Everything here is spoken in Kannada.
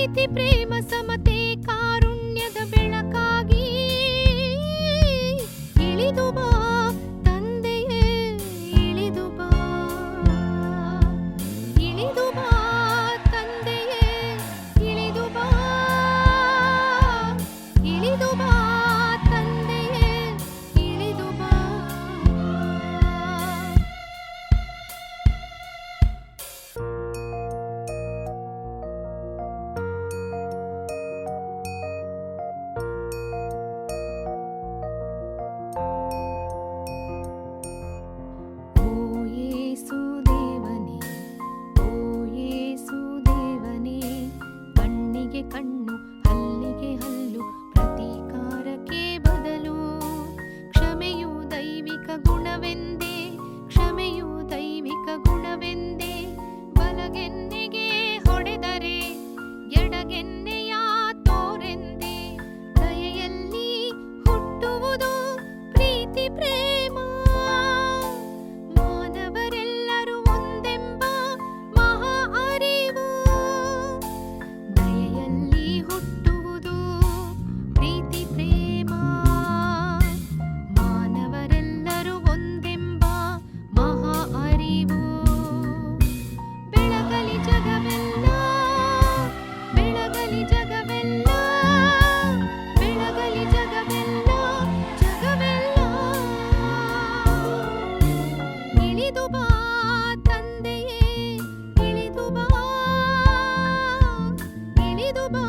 ಪ್ರೀತಿ ಪ್ರೇಮ ಸಮತೆ ಕಾರುಣ್ಯದ ಬೆಳಕಾಗಿ ಇಳಿದು ತಂದೆಯೇ ಇಳಿದು ಬಾ ಇಳಿದು ಬಾ.